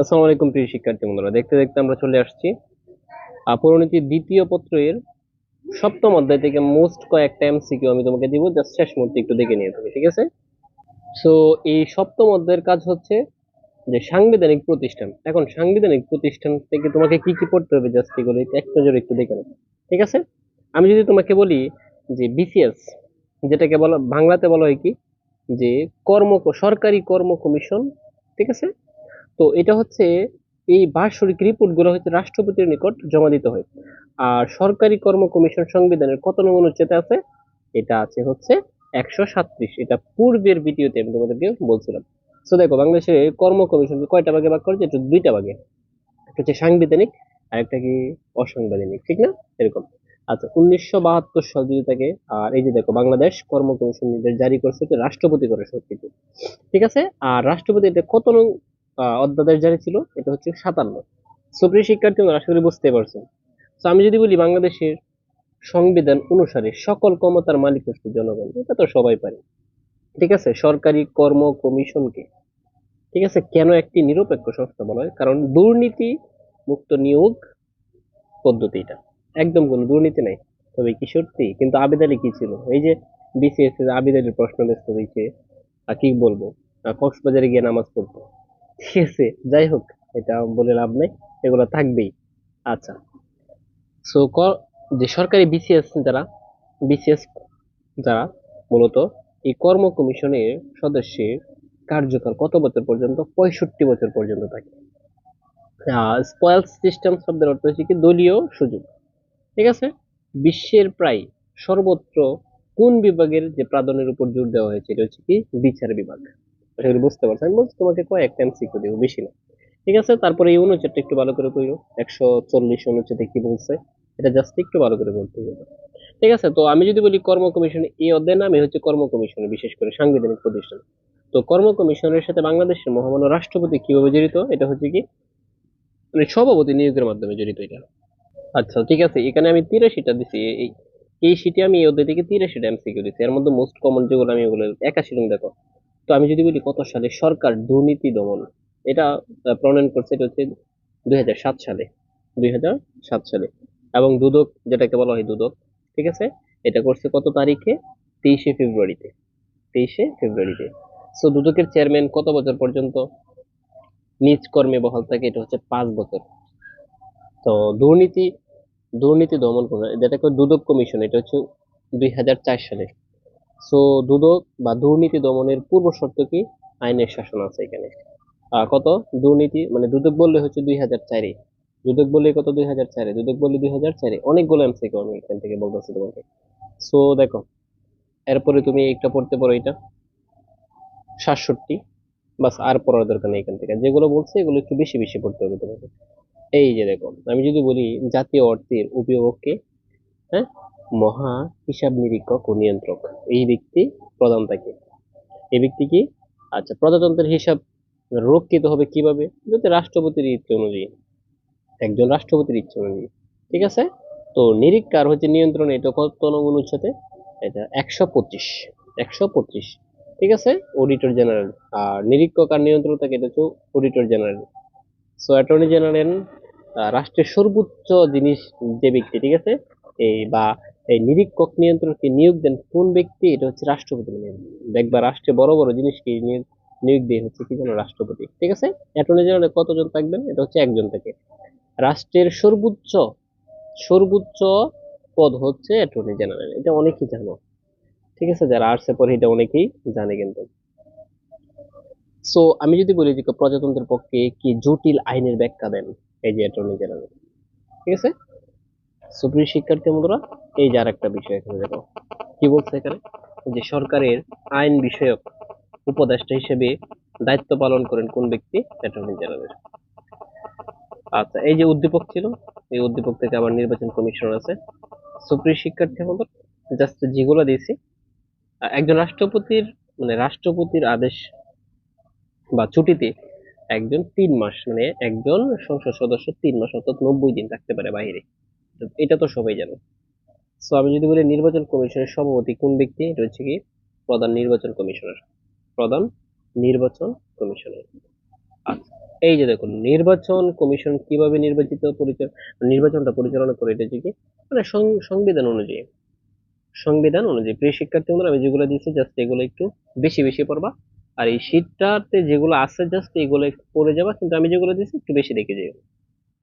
আসসালামু আলাইকুম প্রিয় শিক্ষার্থী বন্ধুরা, দেখতে দেখতে আমরা চলে আসছি। পরিণতির দ্বিতীয় পত্রের সপ্তম অধ্যায় থেকে মোস্ট কয়েকটা এমসিকিউ আমি তোমাকে দিব জাস্ট শেষ মুহূর্তে একটু দেখে নিয়ে তুমি, ঠিক আছে? সো এই সপ্তম অধ্যায়ের কাজ হচ্ছে যে সাংবিধানিক প্রতিষ্ঠান। এখন সাংবিধানিক প্রতিষ্ঠান থেকে তোমাকে কি কি পড়তে হবে জাস্ট এগুলো এক নজরে একটু দেখে নাও, ঠিক আছে? আমি যদি তোমাকে বলি যে বিসিএস যেটাকে বলা, বাংলাতে বলা হয় কি? যে কর্ম, সরকারি কর্ম কমিশন, ঠিক আছে? তো এটা হচ্ছে এই বার্ষিক রিপোর্টগুলো হচ্ছে রাষ্ট্রপতির নিকট জমা দিতে হয়। আর সরকারি কর্ম কমিশন সংবিধানের কত নং অনুচ্ছেদে আছে? এটা আছে হচ্ছে একশো সাতত্রিশ। এটা পূর্বের ভিডিওতে আমি তোমাদেরকে বলছিলাম। তো দেখো বাংলাদেশের কর্ম কমিশনকে কয়টা ভাগে ভাগ করেছে? দুইটা ভাগে। একটা হচ্ছে সাংবিধানিক, আর একটা কি অসাংবিধানিক, ঠিক না? এরকম। আচ্ছা উনিশশো বাহাত্তর সাল যদি থাকে, আর এই যে দেখো, বাংলাদেশ কর্ম কমিশন নির্দেশ জারি করছে রাষ্ট্রপতি করে সবকিছু ঠিক আছে? আর রাষ্ট্রপতি এটা কত অধ্যাদেশ জারি ছিল, এটা হচ্ছে সাতান্ন। সুপ্রিয় শিক্ষার্থী আশা করি বুঝতে পারছ তো আমি যদি বলি বাংলাদেশের সংবিধান অনুসারে সকল ক্ষমতার মালিক হচ্ছে জনগণ, এটা তো সবাই পারে। ঠিক আছে? সরকারি কর্ম কমিশনকে। ঠিক আছে? কেন একটি নিরপেক্ষ সংস্থা বলা হয়? কারণ দুর্নীতি মুক্ত নিয়োগ পদ্ধতি এটা। একদম কোনো দুর্নীতি নাই। তবে কি সত্যি? কিন্তু আবেদনে কি ছিল? এই যে বিসিএস আবেদনের প্রশ্ন ব্যস্ত হয়েছে, আর কি বলব? কক্সবাজারে গিয়ে নামাজ পড়তো ঠিক আছে, যাই হোক, এটা বলে লাভ নেই, এগুলো থাকবেই। আচ্ছা সো যে সরকারি বিসিএস যারা বিসিএস যারা, মূলত এই কর্ম কমিশনের সদস্যের কার্যকাল কত বছর পর্যন্ত? পঁয়ষট্টি বছর পর্যন্ত থাকে। স্পয়েল সিস্টেম শব্দের অর্থ হচ্ছে কি? দলীয় সুযোগ। ঠিক আছে? বিশ্বের প্রায় সর্বত্র কোন বিভাগের যে প্রাধান্যের উপর জোর দেওয়া হয়েছে, এটা হচ্ছে কি? বিচার বিভাগ। আশা বুঝতে পারছ। আমি বলছি তোমাকে কয়েকটা এমসিকিউ দেবো, বেশি না। ঠিক আছে? তারপরে এই অনুচ্ছেদটা একটু ভালো করে কইরো একশো চল্লিশ অনুচ্ছেদে কি বলছে? এটা জাস্ট একটু ভালো করে বলতে হবে। ঠিক আছে? তো আমি যদি বলি কর্ম কমিশন এই অধ্যায়ের নামে হচ্ছে কর্ম কমিশন, বিশেষ করে সাংবিধানিক প্রতিষ্ঠান। তো কর্ম কমিশনের সাথে বাংলাদেশের মহামান্য রাষ্ট্রপতি কীভাবে জড়িত? এটা হচ্ছে কি? মানে সভাপতি নিয়োগের মাধ্যমে জড়িত এটা। আচ্ছা ঠিক আছে? এখানে আমি তিরাশিটা দিছি। এই এই শীটে আমি এই অধ্যায় থেকে তিরাশিটা এমসিকিউ দিচ্ছি এর মধ্যে মোস্ট কমন যেগুলো আমি ওগুলো একাশি রং দেখো। তো আমি যদি বলি কত সালে সরকার দুর্নীতি দমন? এটা প্রণয়ন করছে এটা হচ্ছে দুই হাজার সাত সালে। দুই হাজার সাত সালে। এবং দুদক, যেটাকে বলা হয় দুদক, ঠিক আছে? এটা করছে কত তারিখে? তেইশে ফেব্রুয়ারিতে। তেইশে ফেব্রুয়ারিতে। সো দুদকের চেয়ারম্যান কত বছর পর্যন্ত? নিজ কর্মে বহাল থাকে, এটা হচ্ছে পাঁচ বছর। তো দুর্নীতি দুর্নীতি দমন করা যেটাকে দুদক কমিশন, এটা হচ্ছে দুই হাজার চার সালে। সো দুদক বা দুর্নীতি দমনের পূর্ব শর্ত কি? আইনের শাসন আছে এখানে। কত? দুর্নীতি মানে দুদক বললে হচ্ছে দুই হাজার চারে। দুদক বললে কত? দুই হাজার চারে। দুদক বললে দুই হাজার চারে। অনেকগুলো এমসিকিউ আমি এখান থেকে বলতেছি তোমাকে। সো দেখো, এরপরে তুমি একটা পড়তে পারো এটা। সাতষট্টি। বাস আর পড়ার দরকার নেই এখান থেকে। যেগুলো বলছে, এগুলো একটু বেশি বেশি পড়তে হবে তোমাকে। এই যে দেখো, আমি যদি বলি জাতীয় অর্থের উপভোগকে হ্যাঁ? মহা হিসাব নিরীক্ষক ও নিয়ন্ত্রক। এই ব্যক্তি প্রধান থাকে। এই ব্যক্তি কি? আচ্ছা প্রজাতন্ত্রের হিসাব রক্ষিত হবে কীভাবে? যদি রাষ্ট্রপতির ইচ্ছে অনুযায়ী। একজন রাষ্ট্রপতির ইচ্ছে অনুযায়ী। ঠিক আছে? তো নিরীক্ষার হচ্ছে নিয়ন্ত্রণ, এটা কত নং অনুচ্ছেদে এটা একশো পঁচিশ। একশো পঁচিশ। ঠিক আছে? অডিটর জেনারেল আর নিরীক্ষক আর নিয়ন্ত্রণ থাকে, এটা হচ্ছে auditor general so attorney general রাষ্ট্রের সর্বোচ্চ জিনিস যে ব্যক্তি, ঠিক আছে? এই বা এই নিরীক্ষক নিয়ন্ত্রণকে নিয়োগ দেন কোন ব্যক্তি? এটা হচ্ছে রাষ্ট্রপতি। দেখবা রাষ্ট্রে বড় বড় জিনিসকে নিয়োগ দিয়ে হচ্ছে কি যেন রাষ্ট্রপতি। ঠিক আছে? অ্যাটর্নি জেনারেল কতজন থাকবেন? এটা হচ্ছে একজন থেকে। রাষ্ট্রের সর্বোচ্চ সর্বোচ্চ পদ হচ্ছে অ্যাটর্নি জেনারেল। এটা অনেকেই জানো। ঠিক আছে? যারা আর্টসে পড়ে, এটা অনেকেই জানে কিন্তু। সো আমি যদি বলি যে প্রজাতন্ত্রের পক্ষে কি জটিল আইনের ব্যাখ্যা দেন এই যে অ্যাটর্নি জেনারেল। ঠিক আছে? সুপ্রিয় শিক্ষার্থী বন্ধুরা, এই যে আরেকটা বিষয় এখানে দেখো। কি বলছে এখানে? যে সরকারের আইন বিষয়ক উপদেষ্টা হিসেবে দায়িত্ব পালন করেন কোন ব্যক্তি? অ্যাটর্নি জেনারেল আচ্ছা এই যে উদ্দীপক ছিল, এই উদ্দীপক থেকে আবার নির্বাচন কমিশনার আছে। সুপ্রিয় শিক্ষার্থী বন্ধুরা জাস্ট যেগুলো দিয়েছি একজন রাষ্ট্রপতির মানে রাষ্ট্রপতির আদেশ বা ছুটিতে একজন তিন মাস মানে একজন সংসদ সদস্য তিন মাস অর্থাৎ নব্বই দিন থাকতে পারে বাইরে। এটা তো সবাই জানে। সো আমি যদি বলি নির্বাচন কমিশনের সভাপতি কোন ব্যক্তি, এটা হচ্ছে কি প্রধান নির্বাচন কমিশনার। প্রধান নির্বাচন কমিশনার। আচ্ছা এই যে দেখুন, নির্বাচন কমিশন কীভাবে নির্বাচিত নির্বাচনটা পরিচালনা করে, এটা কি মানে সংবিধান অনুযায়ী। সংবিধান অনুযায়ী, প্রিয় শিক্ষার্থী বন্ধুরা, আমি যেগুলো দিয়েছি জাস্ট এগুলো একটু বেশি বেশি পড়বা। আর এই শীতটাতে যেগুলো আছে জাস্ট এগুলো পড়ে যাবা, কিন্তু আমি যেগুলো দিয়েছি, একটু বেশি দেখে যাও